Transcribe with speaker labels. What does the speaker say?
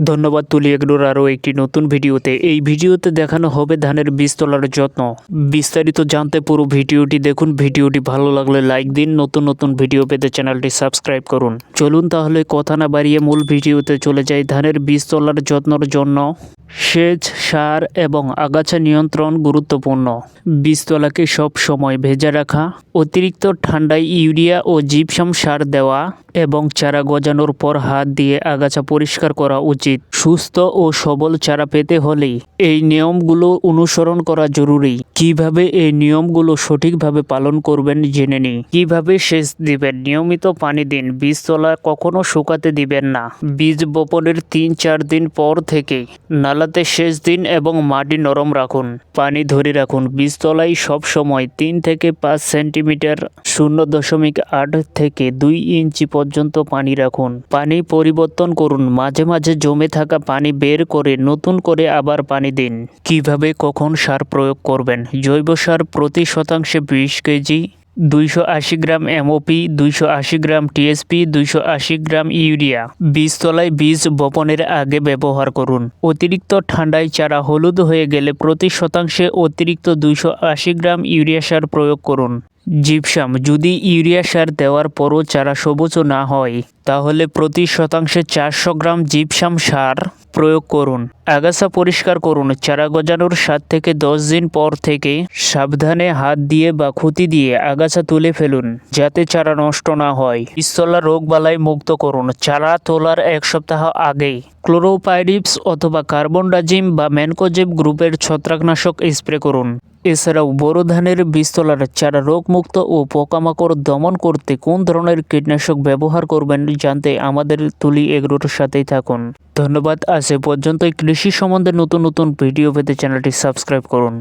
Speaker 1: ধন্যবাদ তুলি এগডোর আরও একটি নতুন ভিডিওতে। এই ভিডিওতে দেখানো হবে ধানের বীজ তোলার যত্ন। বিস্তারিত জানতে পুরো ভিডিওটি দেখুন। ভিডিওটি ভালো লাগলে লাইক দিন। নতুন নতুন ভিডিও পেতে চ্যানেলটি সাবস্ক্রাইব করুন। চলুন তাহলে কথা না বাড়িয়ে মূল ভিডিওতে চলে যাই ধানের বীজ তোলার যত্নর জন্য। সেচ, সার এবং আগাছা নিয়ন্ত্রণ গুরুত্বপূর্ণ। বীজতলাকে সব সময় ভেজা রাখা। অতিরিক্ত ঠান্ডায় ইউরিয়া ও জিপসাম সার দেওয়া। এবং চারা গজানোর পর হাত দিয়ে আগাছা পরিষ্কার করা উচিত। সুস্থ ও সবল চারা পেতে হলে এই নিয়মগুলো অনুসরণ করা জরুরি। কীভাবে এই নিয়মগুলো সঠিকভাবে পালন করবেন জেনে নিই কীভাবে সেচ দিবেন? নিয়মিত পানি দিন। বীজতলা কখনো শুকাতে দিবেন না। বীজ বপনের তিন চার দিন পর থেকে নালাতে সেচ দিন এবং মাটি নরম রাখুন। পানি ধরে রাখুন। বীজতলায় সব সময় তিন থেকে পাঁচ সেন্টিমিটার শূন্য দশমিক আট থেকে দুই ইঞ্চি পর্যন্ত পানি রাখুন। পানি পরিবর্তন করুন। মাঝে মাঝে জমে থাকা পানি বের করে নতুন করে আবার পানি দিন। কীভাবে, কখন সার প্রয়োগ করবেন? জৈব সার প্রতি শতাংশে বিশ কেজি, দুইশো আশি গ্রাম এমওপি, দুইশো আশি গ্রাম টিএসপি, দুইশো আশি গ্রাম ইউরিয়া। বীজতলায় বীজ বপনের আগে ব্যবহার করুন। অতিরিক্ত ঠান্ডায় চারা হলুদ হয়ে গেলে প্রতি শতাংশে অতিরিক্ত দুইশো আশি গ্রাম ইউরিয়া সার প্রয়োগ করুন। জিপসাম, যদি ইউরিয়া সার দেওয়ার পরও চারা সবুজ না হয়, তাহলে প্রতি শতাংশে চারশো গ্রাম জিপসাম সার প্রয়োগ করুন। আগাছা পরিষ্কার করুন, চারা গজানোর সাত থেকে দশ দিন পর থেকে সাবধানে হাত দিয়ে বা খুঁতি দিয়ে আগাছা তুলে ফেলুন, যাতে চারা নষ্ট না হয়। ইস্তলা রোগ বালাই মুক্ত করুন, চারা তোলার এক সপ্তাহ আগেই ক্লোরোপাইরিপস অথবা কার্বন কার্বনডাজিম বা ম্যানকোজেব গ্রুপের ছত্রাকনাশক স্প্রে করুন। এছাড়াও বোরো ধানের বীজতলার চারা রোগমুক্ত ও পোকামাকড় দমন করতে কোন ধরনের কীটনাশক ব্যবহার করবেন জানতে আমাদের তুলি এগ্রোর সাথেই থাকুন। ধন্যবাদ, আজ পর্যন্ত কৃষি সম্বন্ধে নতুন নতুন ভিডিও পেতে চ্যানেলটি সাবস্ক্রাইব করুন।